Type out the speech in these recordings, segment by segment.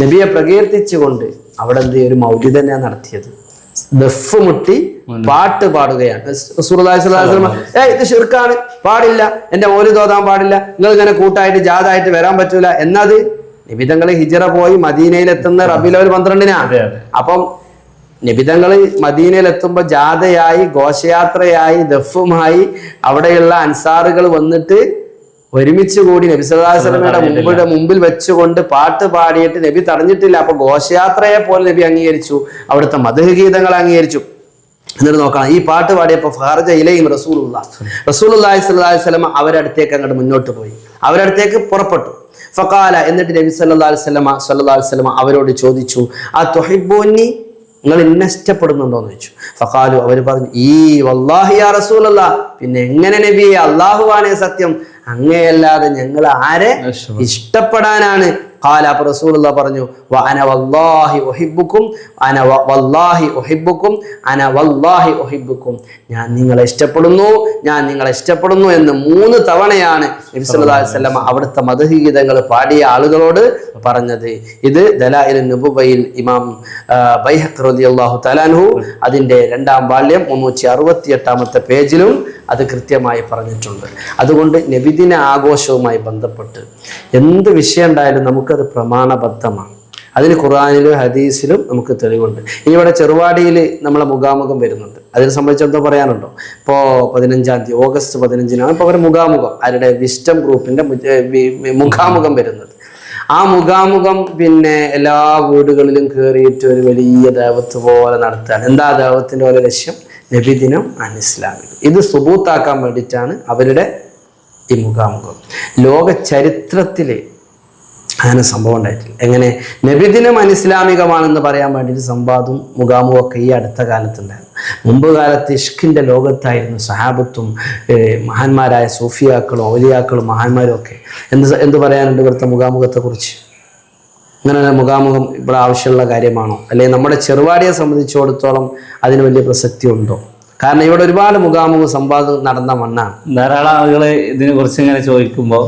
നബിയെ പ്രകീർത്തിച്ചുകൊണ്ട് അവിടെ എന്ത്? ഒരു മൗലി തന്നെയാണ് നടത്തിയത്. ദഫ് മുട്ടി പാട്ട് പാടുകയാണ്. ഏയ് ഇത് ഷിർക്കാണ് പാടില്ല. എന്റെ മൗലി തോതാൻ പാടില്ല. നിങ്ങൾ ഇങ്ങനെ കൂട്ടായിട്ട് ജാതായിട്ട് വരാൻ പറ്റൂല. എന്നത് നിബിതങ്ങൾ ഹിജറ പോയി മദീനയിലെത്തുന്ന റബിലോൽ പന്ത്രണ്ടിനാണ്. അപ്പം നിബിതങ്ങൾ മദീനയിൽ എത്തുമ്പോൾ ജാഥയായി ഘോഷയാത്രയായി ദഫുമായി അവിടെയുള്ള അൻസാറുകൾ വന്നിട്ട് ഒരുമിച്ച് കൂടി നബി സദാസലമയുടെ വസല്ലമയുടെ മുമ്പിൽ വെച്ചുകൊണ്ട് പാട്ട് പാടിയിട്ട് നബി തടഞ്ഞിട്ടില്ല. അപ്പൊ ഘോഷയാത്രയെ പോലെ നബി അംഗീകരിച്ചു. അവിടുത്തെ മധുഗീതങ്ങൾ അംഗീകരിച്ചു. എന്നിട്ട് നോക്കണം. ഈ പാട്ട് പാടിയപ്പോൾ ഫാർജ ഇലയും റസൂലുള്ള. റസൂലുള്ളാഹി സ്വല്ലല്ലാഹി അലൈഹി വസല്ലമ അവരടുത്തേക്ക് അങ്ങോട്ട് മുന്നോട്ട് പോയി. അവരടുത്തേക്ക് പുറപ്പെട്ടു. ഫക്കാല എന്നിട്ട് നബി സല്ലാ അലൈഹി സ്വലമ അലൈഹി സ്വലമ അവരോട് ചോദിച്ചു ആ തുഹിബ്ബൂനി നിങ്ങൾ എന്നെ ഇഷ്ടപ്പെടുന്നുണ്ടോ എന്ന് ചോദിച്ചു. ഫഖാലു അവർ പറഞ്ഞു ഈ വല്ലാഹി യാ റസൂലല്ല. പിന്നെ എങ്ങനെ നബിയെ? അള്ളാഹുവാണേ സത്യം. അങ്ങയല്ലാതെ ഞങ്ങൾ ആരെ ഇഷ്ടപ്പെടാനാണ് ഖാല അപ്പൊ പറഞ്ഞു അന വല്ലാഹി അന വല്ലാഹി അന വല്ലാഹി ഞാൻ നിങ്ങളെ ഇഷ്ടപ്പെടുന്നു ഞാൻ നിങ്ങളെ ഇഷ്ടപ്പെടുന്നു എന്ന് മൂന്ന് തവണയാണ് നബി അലൈഹി വസല്ലം അവിടുത്തെ മധുഗീതങ്ങൾ പാടിയ ആളുകളോട് പറഞ്ഞത്. ഇത് നുബുവയിൽ ഇമാം തആലാൻഹു അതിന്റെ രണ്ടാം ബാല്യം മുന്നൂറ്റി അറുപത്തി എട്ടാമത്തെ പേജിലും അത് കൃത്യമായി പറഞ്ഞിട്ടുണ്ട്. അതുകൊണ്ട് നബിദിന ആഘോഷവുമായി ബന്ധപ്പെട്ട് എന്ത് വിഷയം ഉണ്ടായാലും നമുക്കത് പ്രമാണബദ്ധമാണ്. അതിന് ഖുർആാനിലും ഹദീസിലും നമുക്ക് തെളിവുണ്ട്. ഇനി ഇവിടെ ചെറുവാടിയിൽ നമ്മളെ മുഖാമുഖം വരുന്നുണ്ട്. അതിനെ സംബന്ധിച്ചിടത്തോളം പറയാനുണ്ടോ? ഇപ്പോൾ പതിനഞ്ചാം തീയതി ഓഗസ്റ്റ് പതിനഞ്ചിനാണ് ഇപ്പോൾ അവരുടെ മുഖാമുഖം അവരുടെ വിസ്റ്റം വി- മുഖാമുഖം വരുന്നത്. ആ മുഖാമുഖം പിന്നെ എല്ലാ വീടുകളിലും കയറിയിട്ട് ഒരു വലിയ ദേവത്ത് പോലെ നടത്തുകയാണ്. എന്താ ദേവത്തിന്റെ ഓരോ ലക്ഷ്യം? നബിദിനം അനുസ്ലാമിക ഇത് സുബൂത്താക്കാൻ വേണ്ടിയിട്ടാണ് അവരുടെ ഈ മുഖാമുഖം. ലോക ചരിത്രത്തിലെ അങ്ങനെ സംഭവം ഉണ്ടായിട്ടില്ല. എങ്ങനെ? നബിദിനം അനിസ്ലാമികമാണെന്ന് പറയാൻ വേണ്ടിയിട്ട് സംവാദവും മുഖാമുഖം ഒക്കെ ഈ അടുത്ത കാലത്തുണ്ടായിരുന്നു. മുമ്പ് കാലത്ത് ഇഷ്കിന്റെ ലോകത്തായിരുന്നു സഹാബത്തും മഹാന്മാരായ സൂഫിയാക്കളും ഔലിയാക്കളും മഹാന്മാരും ഒക്കെ. എന്ത് എന്ത് പറയാനുണ്ട് ഇവിടുത്തെ മുഖാമുഖത്തെക്കുറിച്ച്? അങ്ങനെ മുഖാമുഖം ഇവിടെ ആവശ്യമുള്ള കാര്യമാണോ? അല്ലെങ്കിൽ നമ്മുടെ ചെറുവാടിയെ സംബന്ധിച്ചിടത്തോളം അതിന് വലിയ പ്രസക്തി ഉണ്ടോ കാരണം ഇവിടെ ഒരുപാട് മുഖാമുഖ സംവാദം നടന്ന മണ്ണാണ്. ധാരാളം ആളുകൾ ഇതിനെ കുറിച്ച് ഇങ്ങനെ ചോദിക്കുമ്പോൾ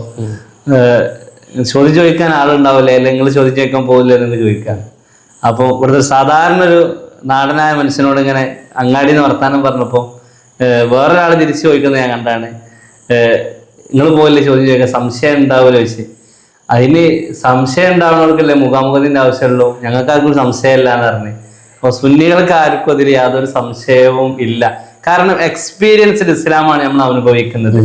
ചോദ്യം ചോദിക്കാൻ ആളുണ്ടാവില്ല? അല്ലെങ്കിൽ നിങ്ങൾ ചോദിച്ചു ചോദിക്കാൻ പോകില്ല എന്ന് ചോദിക്കാം അപ്പോൾ ഇവിടുത്തെ സാധാരണ ഒരു നാടനായ മനുഷ്യനോട് ഇങ്ങനെ അങ്ങാടി എന്ന് വർത്താനം പറഞ്ഞപ്പോൾ വേറൊരാൾ തിരിച്ചു ചോദിക്കുന്നത് ഞാൻ കണ്ടാണ്. നിങ്ങൾ പോയില്ലേ ചോദ്യം ചോദിക്കാം സംശയം ഉണ്ടാവുമല്ലോ ചോദിച്ച്. അതിന് സംശയം ഉണ്ടാവുന്നവർക്കല്ലേ മുഖാമുഖത്തിന്റെ ആവശ്യമുള്ളൂ? ഞങ്ങൾക്ക് ആർക്കും സംശയമില്ല എന്ന് പറഞ്ഞ്. അപ്പോൾ സുന്നികൾക്ക് ആർക്കും അതിൽ യാതൊരു സംശയവും ഇല്ല. കാരണം എക്സ്പീരിയൻസ്ഡ് ഇസ്ലാമാണ് നമ്മൾ അനുഭവിക്കുന്നത്.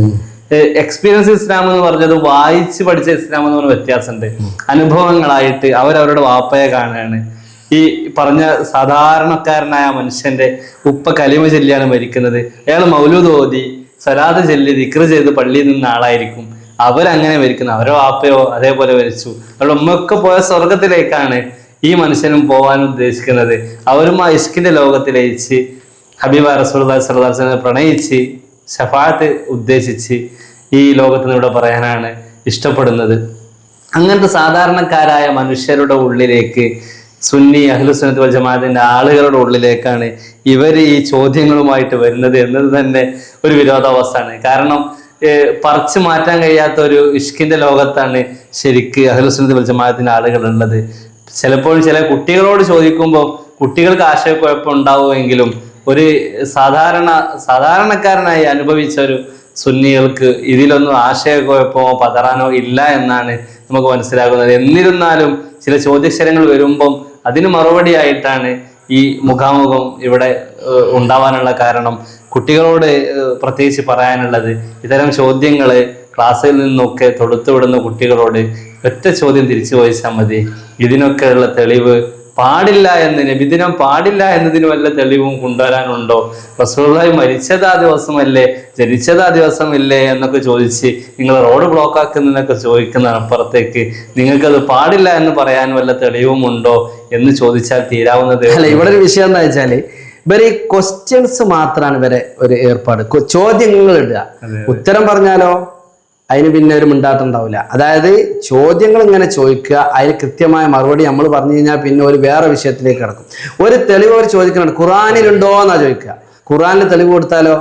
എക്സ്പീരിയൻസ് ഇസ്ലാം എന്ന് പറഞ്ഞത് വായിച്ച് പഠിച്ച ഇസ്ലാം എന്ന് പറഞ്ഞ വ്യത്യാസമുണ്ട്. അനുഭവങ്ങളായിട്ട് അവരവരുടെ വാപ്പയെ കാണുകയാണ് ഈ പറഞ്ഞ സാധാരണക്കാരനായ മനുഷ്യന്റെ ഉപ്പ കലിമ ചൊല്ലിയാണ് മരിക്കുന്നത്. അയാൾ മൗലൂദ് ഓതി സലാദ് ചൊല്ലി ദിക്ർ ചെയ്ത് പള്ളിയിൽ നിന്ന ആളായിരിക്കും. അവരങ്ങനെ മരിക്കുന്നു അവരെ വാപ്പയോ അതേപോലെ മരിച്ചു. അവരുടെ ഉമ്മയൊക്കെ പോയ സ്വർഗത്തിലേക്കാണ് ഈ മനുഷ്യനും പോകാൻ ഉദ്ദേശിക്കുന്നത്. അവരും ആ ഇഷ്കിന്റെ ലോകത്തിലയിച്ച് ഹബീബ റസൂൽ സലഹുലിനെ പ്രണയിച്ച് ഷഫാത്ത് ഉദ്ദേശിച്ച് ഈ ലോകത്ത് ഇവിടെ പറയാനാണ് ഇഷ്ടപ്പെടുന്നത്. അങ്ങനത്തെ സാധാരണക്കാരായ മനുഷ്യരുടെ ഉള്ളിലേക്ക് സുന്നി അഖിലുസുനത്ത് വൽ ആളുകളുടെ ഉള്ളിലേക്കാണ് ഇവർ ഈ ചോദ്യങ്ങളുമായിട്ട് വരുന്നത് എന്നത് തന്നെ ഒരു വിരോധാവസ്ഥയാണ്. കാരണം പറിച്ചു മാറ്റാൻ കഴിയാത്ത ഒരു ഇഷ്കിന്റെ ലോകത്താണ് ശരിക്ക് അഖിലുസുനത്ത് വൽ ജമാഅത്തിന്റെ ആളുകൾ ഉള്ളത് ചിലപ്പോൾ ചില കുട്ടികളോട് ചോദിക്കുമ്പോൾ കുട്ടികൾക്ക് ആശയക്കുഴപ്പം ഉണ്ടാവുമെങ്കിലും ഒരു സാധാരണ സാധാരണക്കാരനായി അനുഭവിച്ച ഒരു സുന്നികൾക്ക് ഇതിലൊന്നും ആശയക്കുഴപ്പമോ പതറാനോ ഇല്ല എന്നാണ് നമുക്ക് മനസ്സിലാക്കുന്നത് എന്നിരുന്നാലും ചില ചോദ്യക്ഷരങ്ങൾ വരുമ്പം അതിന് മറുപടിയായിട്ടാണ് ഈ മുഖാമുഖം ഇവിടെ ഉണ്ടാവാനുള്ള കാരണം കുട്ടികളോട് പ്രത്യേകിച്ച് പറയാനുള്ളത്. ഇത്തരം ചോദ്യങ്ങൾ ക്ലാസ്സിൽ നിന്നൊക്കെ തൊടുത്തുവിടുന്ന കുട്ടികളോട് ഒറ്റ ചോദ്യം തിരിച്ചു ചോദിച്ചാൽ മതി. ഇതിനൊക്കെയുള്ള തെളിവ് പാടില്ല എന്ന് നബിദിനം പാടില്ല എന്നതിന് വല്ല തെളിവും കൊണ്ടുവരാനുണ്ടോ? റസൂലായി മരിച്ചത് ആ ദിവസമല്ലേ ജനിച്ചത് ആ ദിവസമല്ലേ എന്നൊക്കെ ചോദിച്ച് നിങ്ങൾ റോഡ് ബ്ലോക്ക് ആക്കുന്നതിനൊക്കെ ചോദിക്കുന്ന അപ്പുറത്തേക്ക് നിങ്ങൾക്കത് പാടില്ല എന്ന് പറയാൻ വല്ല തെളിവും ഉണ്ടോ എന്ന് ചോദിച്ചാൽ തീരാവുന്നത് അല്ല ഇവിടെ ഒരു വിഷയം എന്താ വെച്ചാൽ ഇവർ ഈ ക്വസ്റ്റ്യൻസ് മാത്രമാണ് ഇവരെ ഒരു ഏർപ്പാട്. ചോദ്യങ്ങൾ ഇടുക. ഉത്തരം പറഞ്ഞാലോ? അതിന് പിന്നെ ഒരു മിണ്ടാട്ടുണ്ടാവില്ല അതായത് ചോദ്യങ്ങൾ ഇങ്ങനെ ചോദിക്കുക അതിന് കൃത്യമായ മറുപടി നമ്മൾ പറഞ്ഞു കഴിഞ്ഞാൽ പിന്നെ ഒരു വേറെ വിഷയത്തിലേക്ക് കിടക്കും. ഒരു തെളിവ് അവർ ചോദിക്കുന്നുണ്ട് ഖുറാനിലുണ്ടോ എന്നാ ചോദിക്കുക. ഖുറാനിൽ തെളിവ് കൊടുത്താലോ?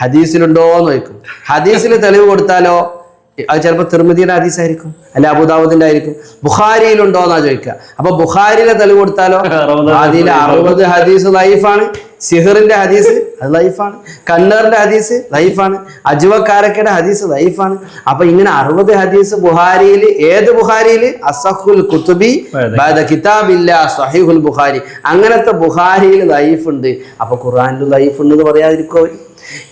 ഹദീസിലുണ്ടോ എന്ന് ചോദിക്കും. ഹദീസിൽ തെളിവ് കൊടുത്താലോ? അത് ചിലപ്പോൾ തിർമിതിയുടെ ആദീസായിരിക്കും അല്ലെ അബുദാബുദിന്റെ ആയിരിക്കും. ബുഖാരിയിലുണ്ടോ എന്നാ ചോദിക്കുക. അപ്പൊ ബുഖാരിയിലെ തെളിവ് കൊടുത്താലോ? അതിൽ അറുപത് ഹദീസ് ലൈഫാണ് സിഹറിന്റെ ഹദീസ് അത് ലൈഫാണ് കണ്ണറിന്റെ ഹദീസ് ലൈഫാണ് അജുവക്കാരക്കയുടെ ഹദീസ് ലൈഫാണ്. അപ്പൊ ഇങ്ങനെ അറുപത് ഹദീസ് ബുഹാരിയിൽ ഏത് ബുഹാരിയിൽ അസഹുൽ കുത്തുബി കിതാബില്ല സഹിഹുൽ ബുഹാരി അങ്ങനത്തെ ബുഹാരിയിൽ ലൈഫ് ഉണ്ട് അപ്പൊ ഖുർആനിൽ ലൈഫ് ഉണ്ടെന്ന് പറയാതിരിക്കോ അവർ?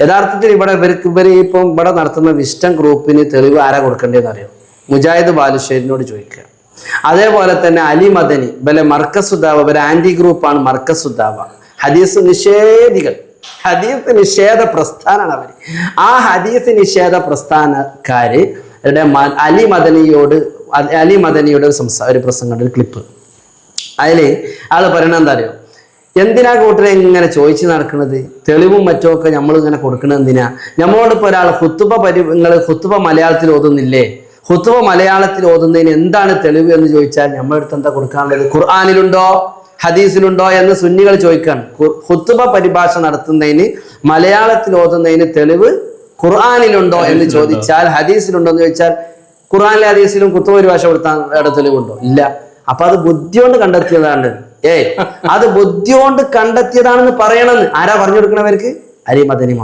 യഥാർത്ഥത്തിൽ ഇവിടെ ഇവർക്ക് ഇവർ ഇപ്പം ഇവിടെ നടത്തുന്ന വിസ്റ്റം ഗ്രൂപ്പിന് തെളിവ് ആരാ കൊടുക്കേണ്ടതെന്ന് അറിയോ മുജാഹിദ് ബാലുശ്ശേരിനോട് ചോദിക്കുക. അതേപോലെ തന്നെ അലി മദനി ഇവലെ മർക്കസുദ്ദാവ ഇവരെ ആന്റി ഗ്രൂപ്പാണ് മർക്കസുദ്ധാവ ഹദീസ് നിഷേധികൾ. ഹദീസ് നിഷേധ പ്രസ്ഥാനാണ് അവർ ആ ഹദീസ് നിഷേധ പ്രസ്ഥാനക്കാര് അലി മദനിയോട് അലി മദനിയുടെ ഒരു സംസാ ഒരു പ്രസംഗം ഒരു ക്ലിപ്പ്. അതിൽ ആൾ പറയണത് എന്താ അറിയോ? എന്തിനാ കൂട്ടരെ ഇങ്ങനെ ചോദിച്ചു നടക്കുന്നത് തെളിവും മറ്റുമൊക്കെ നമ്മൾ ഇങ്ങനെ കൊടുക്കണത് എന്തിനാ? നമ്മളോട് ഇപ്പോൾ ഒരാൾ ഹുത്തുബ പരി നിങ്ങൾ ഹുത്തുബ മലയാളത്തിൽ ഓതുന്നില്ലേ? ഹുത്തുബ മലയാളത്തിൽ ഓതുന്നതിന് എന്താണ് തെളിവ് എന്ന് ചോദിച്ചാൽ നമ്മളടുത്ത് എന്താ കൊടുക്കാനുള്ളത്? ഖുർആാനിലുണ്ടോ? ഹദീസിലുണ്ടോ എന്ന് സുന്നികൾ ചോദിക്കാണ്. ഹുത്തുബ പരിഭാഷ നടത്തുന്നതിന് മലയാളത്തിൽ ഓതുന്നതിന് തെളിവ് ഖുർആാനിലുണ്ടോ എന്ന് ചോദിച്ചാൽ ഹദീസിലുണ്ടോ എന്ന് ചോദിച്ചാൽ ഖുർആാനിലെ ഹദീസിലും കുത്തുബ പരിഭാഷ കൊടുത്താൽ ഇവിടെ തെളിവുണ്ടോ? ഇല്ല. അപ്പൊ അത് ബുദ്ധി കൊണ്ട് കണ്ടെത്തിയതാണ്. ഏയ് അത് ബുദ്ധി കൊണ്ട് കണ്ടെത്തിയതാണെന്ന് പറയണമെന്ന്. ആരാ പറഞ്ഞു കൊടുക്കണവർക്ക് അരി മദനി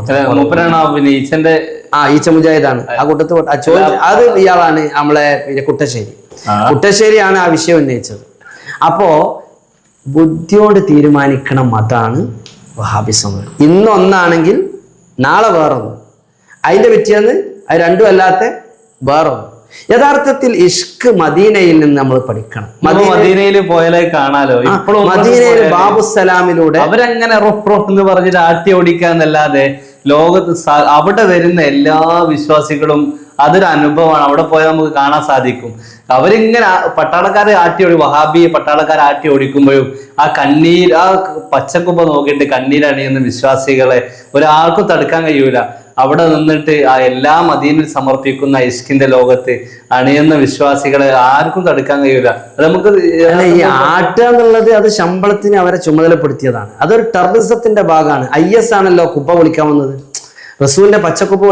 ഈച്ചന്റെ ആ ഈച്ച മുജാഹിദാണ്. ആ കൂട്ടത്ത് ചോദ്യം അത് ഇയാളാണ് നമ്മളെ പിന്നെ കുട്ടശ്ശേരി. കുട്ടശ്ശേരിയാണ് ആ വിഷയം ഉന്നയിച്ചത്. അപ്പോ ബുദ്ധിയോട് തീരുമാനിക്കണം മതാണ് വഹാബിസം ഇന്ന് ഒന്നാണെങ്കിൽ നാളെ വേറൊന്ന്. അതിന്റെ പിറ്റേന്ന് അത് രണ്ടും അല്ലാത്ത വേറൊന്ന്. യഥാർത്ഥത്തിൽ ഇഷ്ക് മദീനയിൽ നിന്ന് നമ്മൾ പഠിക്കണം. മദീനയിൽ പോയാലേ കാണാലോ? മദീനയിൽ ബാബുസലാമിലൂടെ അവരങ്ങനെ റൊഫ് റൊഫ് എന്ന് പറഞ്ഞിട്ട് ആട്ടി ഓടിക്കാന്നല്ലാതെ ലോകത്ത് അവിടെ വരുന്ന എല്ലാ വിശ്വാസികളും അതൊരു അനുഭവമാണ്. അവിടെ പോയാൽ നമുക്ക് കാണാൻ സാധിക്കും. അവരിങ്ങനെ പട്ടാളക്കാരെ ആട്ടി ഓടി വഹാബി പട്ടാളക്കാരെ ആട്ടി ഓടിക്കുമ്പോഴും ആ കണ്ണീർ ആ പച്ചക്കുമ്പ നോക്കിയിട്ട് കണ്ണീരണിയുന്ന വിശ്വാസികളെ ഒരാൾക്കും തടുക്കാൻ കഴിയൂല. അവിടെ നിന്നിട്ട് ആ എല്ലാ മദീനിൽ സമർപ്പിക്കുന്ന ഇഷ്കിന്റെ ലോകത്ത് അണിയുന്ന വിശ്വാസികളെ ആർക്കും തടുക്കാൻ കഴിയൂല അത് നമുക്ക് ഈ ആട്ട എന്നുള്ളത് അത് ശമ്പളത്തിന് അവരെ ചുമതലപ്പെടുത്തിയതാണ്. അതൊരു ടെററിസത്തിന്റെ ഭാഗമാണ്. ഐ എസ് ആണല്ലോ കുപ്പ വിളിക്കാൻ വന്നത്. റസൂലിന്റെ പച്ചക്കുപ്പ്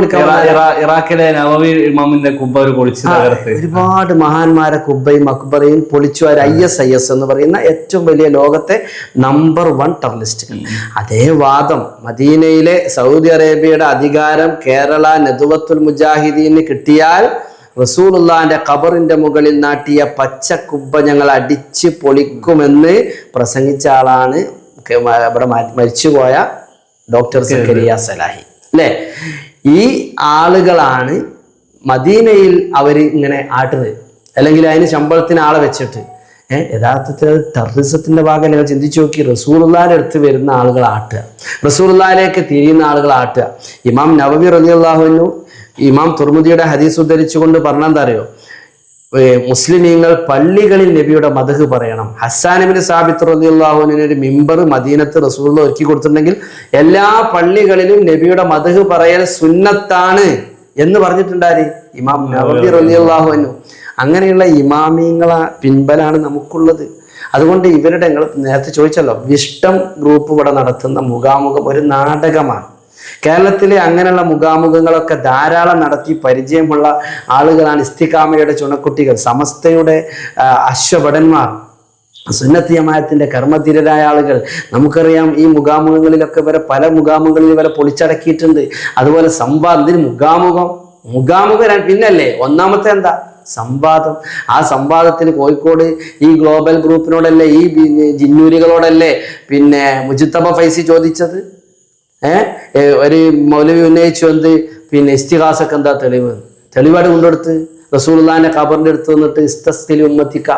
ഇറാ- ഇറാഖിലെ നവവി ഇമാമിന്റെ കുബ്ബ ഒരു പൊളിച്ചു തകർത്ത്. ഒരുപാട് മഹാന്മാരെ കുബ്ബയും അക്ബറയും പൊളിച്ചു. ഐ എസ് ഐ എസ് എന്ന് പറയുന്ന ഏറ്റവും വലിയ ലോകത്തെ നമ്പർ വൺ ടെററിസ്റ്റുകൾ അതേ വാദം മദീനയിലെ സൗദി അറേബ്യയുടെ അധികാരം കേരള നെതുവത്തുൽ മുജാഹിദീന് കിട്ടിയാൽ റസൂലുള്ളാന്റെ ഖബറിന്റെ മുകളിൽ നാട്ടിയ പച്ചക്കുബ്ബ കുബ്ബ ഞങ്ങൾ അടിച്ച് പൊളിക്കുമെന്ന് പ്രസംഗിച്ച ആളാണ് ഇവിടെ മരിച്ചുപോയ ഡോക്ടർ സക്കരിയ സലാഹി. അല്ലേ? ഈ ആളുകളാണ് മദീനയിൽ അവർ ഇങ്ങനെ ആട്ടുന്നത്. അല്ലെങ്കിൽ അതിന് ശമ്പളത്തിന് ആളെ വെച്ചിട്ട്. ഏഹ് യഥാർത്ഥത്തിൽ അത് ടെററിസത്തിന്റെ ഭാഗം നിങ്ങൾ ചിന്തിച്ചു നോക്കി. റസൂലുള്ളാന്റെ അടുത്ത് വരുന്ന ആളുകൾ ആട്ടുക. റസൂലുള്ളാഹിലേക്ക് തിരിയുന്ന ആളുകൾ ആട്ടുക. ഇമാം നവവി റലിയല്ലാഹുവിനു ഇമാം തുർമുദിയുടെ ഹദീസ് ഉദ്ധരിച്ചുകൊണ്ട് പറഞ്ഞെന്താ അറിയോ? മുസ്ലിമീങ്ങൾ പള്ളികളിൽ നബിയുടെ മതഹ് പറയണം. ഹസ്സാനബിന് സാബിത്ത് റലിയുള്ളാഹുവിന് ഒരു മിമ്പർ മദീനത്ത് റസൂളിൽ ഒരുക്കി കൊടുത്തിട്ടുണ്ടെങ്കിൽ എല്ലാ പള്ളികളിലും നബിയുടെ മതഹ് പറയൽ സുന്നത്താണ് എന്ന് പറഞ്ഞിട്ടുണ്ടാര് ഇമാം നബി റലിയുള്ളാഹുവിനു അങ്ങനെയുള്ള ഇമാമിങ്ങളെ പിൻബലാണ് നമുക്കുള്ളത്. അതുകൊണ്ട് ഇവരുടെ നിങ്ങൾ നേരത്തെ ചോദിച്ചല്ലോ വിഷ്ടം ഗ്രൂപ്പ് ഇവിടെ നടത്തുന്ന മുഖാമുഖം ഒരു നാടകമാണ്. കേരളത്തിലെ അങ്ങനെയുള്ള മുഖാമുഖങ്ങളൊക്കെ ധാരാളം നടത്തി പരിചയമുള്ള ആളുകളാണ് ഇസ്തിക്കാമയുടെ ചുണക്കുട്ടികൾ. സമസ്തയുടെ അശ്വഭടന്മാർ സുന്നത്ത് ജമാഅത്തിന്റെ കർമ്മധീരരായ ആളുകൾ. നമുക്കറിയാം ഈ മുഖാമുഖങ്ങളിലൊക്കെ വരെ പല മുഖാമുഖങ്ങളിൽ വരെ പൊളിച്ചടക്കിയിട്ടുണ്ട്. അതുപോലെ സംവാദം ഇതിന് മുഖാമുഖം മുഖാമുഖം പിന്നല്ലേ? ഒന്നാമത്തെ എന്താ? സംവാദം. ആ സംവാദത്തിന് കോഴിക്കോട് ഈ ഗ്ലോബൽ ഗ്രൂപ്പിനോടല്ലേ ഈ ജിന്നൂരികളോടല്ലേ പിന്നെ മുജിത്തബ ഫൈസി ചോദിച്ചത്? ഏഹ് ഒരു മൗലവി ഉന്നയിച്ചു എന്ത്? പിന്നെ ഇസ്തിഹാസൊക്കെ എന്താ തെളിവ്? തെളിവാട് കൊണ്ടെടുത്ത് റസൂൽദാന്റെ ഖബറിന്റെ അടുത്ത് വന്നിട്ട് ഇസ്തസ്തിലി ഉമ്മത്തിക്ക.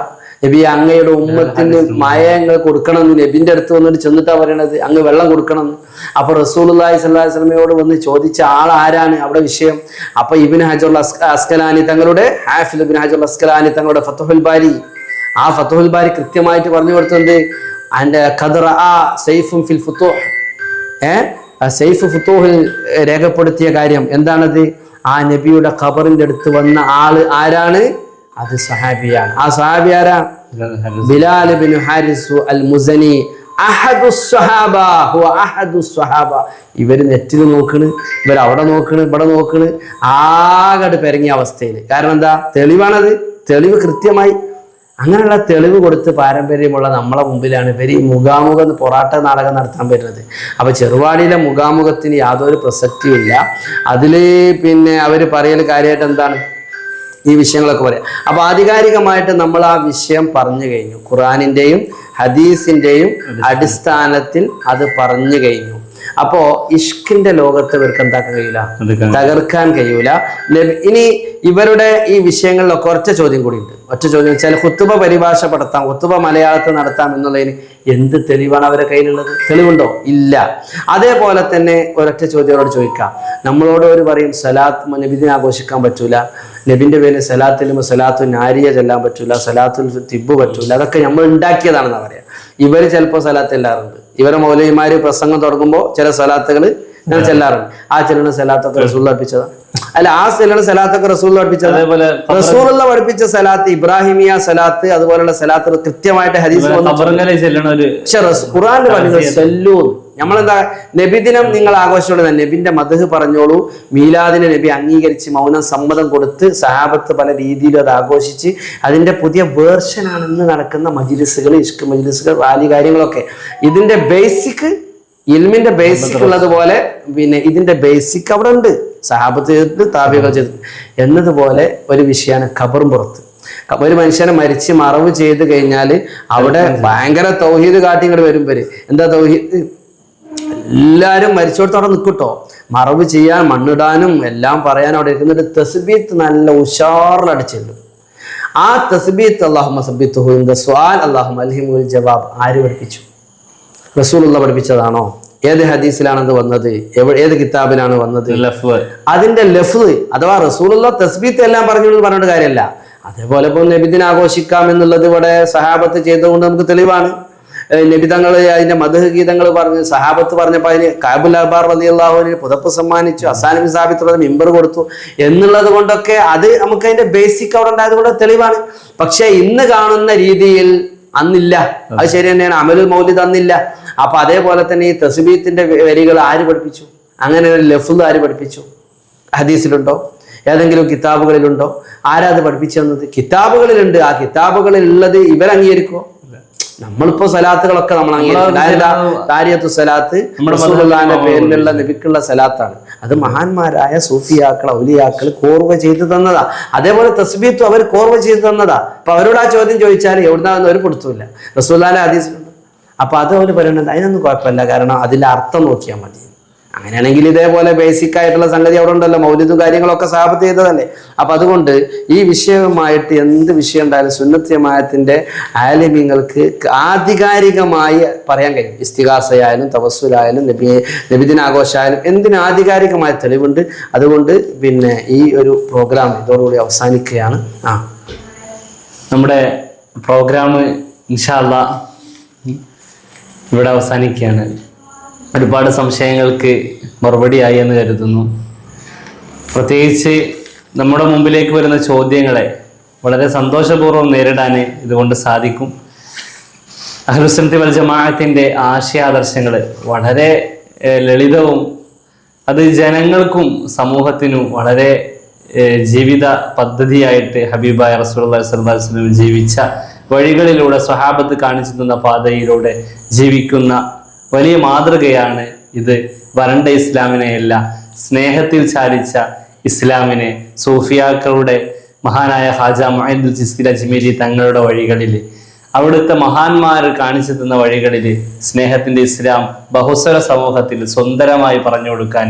നബി അങ്ങയുടെ ഉമ്മത്തിന് മയങ്ങൾ കൊടുക്കണം എന്ന് നബിന്റെ അടുത്ത് വന്നിട്ട് ചെന്നിട്ടാ പറയണത്. അങ്ങ് വെള്ളം കൊടുക്കണം എന്ന്. അപ്പൊ റസൂലുള്ളാഹി സ്വല്ലല്ലാഹി അലൈഹി വസല്ലമയോട് വന്ന് ചോദിച്ച ആൾ ആരാണ് അവിടെ വിഷയം? അപ്പൊ ഇബിൻ ഹജുൽ അസ്കലാനി തങ്ങളുടെ ഹാഫിൽ ഇബിൻ ഹജുൽ അസ്കലാനി തങ്ങളുടെ ഫത്തുഹുൽ ബാരി. ആ ഫത്തുഹുൽ ബാരി കൃത്യമായിട്ട് പറഞ്ഞു കൊടുത്തത് ആൻഡ് ഖദർ ആ സൈഫും ഫിൽ ഫുത്തോ ഏഹ് സൈഫ് ഫുത്തൂഹിൽ രേഖപ്പെടുത്തിയ കാര്യം എന്താണത്? ആ നബിയുടെ ഖബറിന്റെ അടുത്ത് വന്ന ആൾ ആരാണ്? അത് സഹാബിയാണ്. ആ സഹാബി ആരാ? ബിലാൽ ബിൻ ഹാരിസു അൽ മുസനി ഇവർ നെറ്റിൽ നോക്കണ് ഇവർ അവിടെ നോക്കണ് ഇവിടെ നോക്കണ്. ആകട് പെരങ്ങിയ അവസ്ഥയിൽ കാരണം എന്താ? തെളിവാണത്. തെളിവ് കൃത്യമായി അങ്ങനെയുള്ള തെളിവ് കൊടുത്ത് പാരമ്പര്യമുള്ള നമ്മളെ മുമ്പിലാണ് ഇവർ ഈ മുഖാമുഖം പൊറാട്ട നാടകം നടത്താൻ പറ്റുന്നത്. അപ്പൊ ചെറുവാടിയിലെ മുഖാമുഖത്തിന് യാതൊരു പ്രസക്തിയില്ല അതിൽ പിന്നെ അവർ പറയൽ കാര്യമായിട്ട് എന്താണ്? ഈ വിഷയങ്ങളൊക്കെ പറയാം. അപ്പൊ ആധികാരികമായിട്ട് നമ്മൾ ആ വിഷയം പറഞ്ഞു കഴിഞ്ഞു. ഖുറാനിന്റെയും ഹദീസിന്റെയും അടിസ്ഥാനത്തിൽ അത് പറഞ്ഞു കഴിഞ്ഞു. അപ്പോ ഇഷ്കിന്റെ ലോകത്ത് ഇവർക്ക് എന്താക്കാൻ കഴിയില്ല? തകർക്കാൻ കഴിയൂല. ഇനി ഇവരുടെ ഈ വിഷയങ്ങളിലൊക്കെ ഒറ്റ ചോദ്യം കൂടി ഉണ്ട് ഒറ്റ ചോദ്യം വെച്ചാൽ കുത്തുബ പരിഭാഷപ്പെടുത്താം കുത്തുബ മലയാളത്തിൽ നടത്താം എന്നുള്ളതിന് എന്ത് തെളിവാണ് അവരുടെ കയ്യിലുള്ളത്? തെളിവുണ്ടോ? ഇല്ല. അതേപോലെ തന്നെ ഒരൊറ്റ ചോദ്യങ്ങളോട് ചോദിക്കാം. നമ്മളോട് ഒരു പറയും സലാത്ത് നബിദിനെ ആഘോഷിക്കാൻ പറ്റൂല. നബിന്റെ പേരിൽ സലാത്തിലും സലാത്തു നാരിയ ചെല്ലാൻ പറ്റൂല. സലാത്തുൽ തിബ് പറ്റൂല. അതൊക്കെ നമ്മൾ ഉണ്ടാക്കിയതാണെന്നാണ് പറയാം. ഇവർ ചിലപ്പോൾ സലാത്ത് എല്ലാറുണ്ട് ഇവരെ മൗലവിമാര് പ്രസംഗം തുടങ്ങുമ്പോൾ ചില സലാത്തുകൾ ഞാൻ ചെല്ലാറുണ്ട്. ആ ചെല്ലണ സലാത്തൊക്കെ റസൂൽ പഠിപ്പിച്ചതാ അല്ല ആ ചെല്ലണ സലാത്തൊക്കെ റസൂൽ പഠിപ്പിച്ചത് അതേപോലെ റസൂലുള്ള പഠിപ്പിച്ച സലാത്ത് ഇബ്രാഹിമിയ സലാത്ത് അതുപോലുള്ള സലാത്തുകൾ കൃത്യമായിട്ട് ഹരീസ് പക്ഷെ ഖുറാനിൽ പറയുന്നത് സല്ലൂ നമ്മളെന്താ നബിദിനം നിങ്ങൾ ആഘോഷിച്ചോളൂ നബിന്റെ മധു പറഞ്ഞോളൂ മീലാദിനെ നബി അംഗീകരിച്ച് മൗനം സമ്മതം കൊടുത്ത് സഹാബത്ത് പല രീതിയിലും അത് ആഘോഷിച്ച് അതിന്റെ പുതിയ വേർഷനാണ് ഇന്ന് നടക്കുന്ന മജിലിസുകൾ ഇഷ്ക് മജിലിസുകൾ റാലി കാര്യങ്ങളൊക്കെ. ഇതിന്റെ ബേസിക് ഇൽമിന്റെ ബേസിക് ഉള്ളതുപോലെ പിന്നെ ഇതിന്റെ ബേസിക് അവിടെ ഉണ്ട്. സഹാബത്ത് ചെയ്തിട്ട് താപികൾ ചെയ്തിട്ട് എന്നതുപോലെ ഒരു വിഷയമാണ് ഖബറും പുറത്ത്. ഒരു മനുഷ്യനെ മരിച്ച് മറവ് ചെയ്ത് കഴിഞ്ഞാൽ അവിടെ ഭയങ്കര തൗഹീദ് കാട്ടി ഇങ്ങോട്ട് വരും പേര് എന്താ തൗഹീദ്? എല്ലാരും മരിച്ചോടത്തോടെ നിൽക്കട്ടോ മറവ് ചെയ്യാൻ മണ്ണിടാനും എല്ലാം പറയാനും അവിടെ ഇരിക്കുന്നുണ്ട് തസ്ബീത്ത് നല്ല ഉഷാറിലടിച്ചിട്ടുണ്ട്. ആ തസ്ബീത്ത് അള്ളാഹു മസബിത്ത് സ്വാൽ അള്ളാഹു അൽഹിമുൽ ജവാബ് ആര് പഠിപ്പിച്ചു? റസൂലുള്ള പഠിപ്പിച്ചതാണോ? ഏത് ഹദീസിലാണത് വന്നത്? ഏത് കിതാബിലാണ് വന്നത്? ലഫ്. അതിന്റെ ലഫ് അഥവാ റസൂലുള്ള തസ്ബീത്ത് എല്ലാം പറഞ്ഞു പറഞ്ഞിട്ട് കാര്യമല്ല അതേപോലെ ഇപ്പോൾ നബിദിനെ ആഘോഷിക്കാം എന്നുള്ളത് ഇവിടെ സഹാബത്ത് ചെയ്തുകൊണ്ട് നമുക്ക് തെളിവാണ്. നബി നബിതങ്ങൾ അതിന്റെ മധു ഗീതങ്ങൾ പറഞ്ഞു സഹാബത്ത് പറഞ്ഞപ്പോൾ അതിന് കാബുൽ അബാർ റതി അള്ളാഹുവിന് പുതപ്പ് സമ്മാനിച്ചു അസാനം സാബിത്ത് മെമ്പർ കൊടുത്തു എന്നുള്ളത് കൊണ്ടൊക്കെ അത് നമുക്ക് അതിന്റെ ബേസിക് അവിടെ ഉണ്ടായത് കൊണ്ട് തെളിവാണ്. പക്ഷെ ഇന്ന് കാണുന്ന രീതിയിൽ അന്നില്ല അത് ശരി തന്നെയാണ്. അമലുൽ മൗലിദ് അന്നില്ല അപ്പൊ അതേപോലെ തന്നെ ഈ തസ്ബീത്തിന്റെ വരികൾ ആര് പഠിപ്പിച്ചു? അങ്ങനെ ഒരു ലഫുൽ ആര് പഠിപ്പിച്ചു? ഹദീസിലുണ്ടോ? ഏതെങ്കിലും കിതാബുകളിലുണ്ടോ? ആരാത് പഠിപ്പിച്ചു തന്നത് കിതാബുകളിലുണ്ട്. ആ കിതാബുകളിലുള്ളത് ഇവർ അംഗീകരിക്കോ നമ്മളിപ്പോ സലാത്തുകളൊക്കെ നമ്മൾ താരിയത്തു സലാത്ത് പേരിലുള്ള നബിക്കുള്ള സലാത്താണ്. അത് മഹാന്മാരായ സൂഫിയാക്കൾ ഔലിയാക്കൾ കോർവ ചെയ്തു തന്നതാ. അതേപോലെ തസ്ബീത്തും അവർ കോർവ ചെയ്തു തന്നതാ. അപ്പൊ അവരോട് ആ ചോദ്യം ചോദിച്ചാൽ എവിടുന്നാന്ന് അവർ കൊടുത്തില്ല റസൂല്ലാന്റെ ഹദീസിലുണ്ട് അപ്പൊ അത് അവർ പറയുന്നത് അതിനൊന്നും കുഴപ്പമില്ല. കാരണം അതിന്റെ അർത്ഥം നോക്കിയാൽ മതി. അങ്ങനെയാണെങ്കിൽ ഇതേപോലെ ബേസിക് ആയിട്ടുള്ള സംഗതി അവിടെ ഉണ്ടല്ലോ. മൗലിതും കാര്യങ്ങളൊക്കെ സ്ഥാപിത ചെയ്തതല്ലേ? അപ്പൊ അതുകൊണ്ട് ഈ വിഷയവുമായിട്ട് എന്ത് വിഷയം ഉണ്ടായാലും സുന്നത്യമായത്തിന്റെ ആലിമ്യങ്ങൾക്ക് ആധികാരികമായി പറയാൻ കഴിയും. ഇസ്തികാസയായാലും തവസ്സുലായാലും നബി നബിദിനാഘോഷമായാലും എന്തിനും ആധികാരികമായ തെളിവുണ്ട്? അതുകൊണ്ട് പിന്നെ ഈ ഒരു പ്രോഗ്രാം ഇതോടുകൂടി അവസാനിക്കുകയാണ്. ആ. നമ്മുടെ പ്രോഗ്രാം ഇൻഷാല്ല ഇവിടെ അവസാനിക്കുകയാണ്. ഒരുപാട് സംശയങ്ങൾക്ക് മറുപടിയായി എന്ന് കരുതുന്നു. പ്രത്യേകിച്ച് നമ്മുടെ മുമ്പിലേക്ക് വരുന്ന ചോദ്യങ്ങളെ വളരെ സന്തോഷപൂർവം നേരിടാൻ ഇതുകൊണ്ട് സാധിക്കും. അഹ്ലുസനത്തി വൽ ജമാഅത്തിന്റെ ആശയാദർശങ്ങൾ വളരെ ലളിതവും അത് ജനങ്ങൾക്കും സമൂഹത്തിനും വളരെ ജീവിത പദ്ധതിയായിട്ട് ഹബീബായ അലൈഹി വസല്ലം ജീവിച്ച വഴികളിലൂടെ സ്വഹാബത്ത് കാണിച്ചു തന്ന പാതയിലൂടെ ജീവിക്കുന്ന വലിയ മാതൃകയാണ് ഇത്. വരണ്ട ഇസ്ലാമിനെയല്ല സ്നേഹത്തിൽ ചാലിച്ച ഇസ്ലാമിനെ സൂഫിയാക്കളുടെ മഹാനായ ഹാജ മൊഹീദുൽ ചിസ്തിൽ അജ്മീരി തങ്ങളുടെ വഴികളിൽ അവിടുത്തെ മഹാന്മാർ കാണിച്ചു തന്ന വഴികളിൽ സ്നേഹത്തിന്റെ ഇസ്ലാം ബഹുസ്വര സമൂഹത്തിൽ സുന്ദരമായി പറഞ്ഞു കൊടുക്കാൻ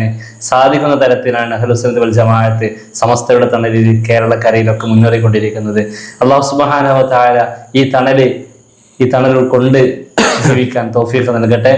സാധിക്കുന്ന തരത്തിലാണ് അഹ്ലുസുന്നത്ത് വൽ ജമാഅത്ത് സമസ്തയുടെ തണലിൽ കേരളക്കരയിലൊക്കെ മുന്നേറിക്കൊണ്ടിരിക്കുന്നത്. അള്ളാഹു സുബാനവ താര ഈ തണൽ ഈ തണൽ കൊണ്ട് ജീവിക്കാൻ തൗഫീഖ് നൽകട്ടെ.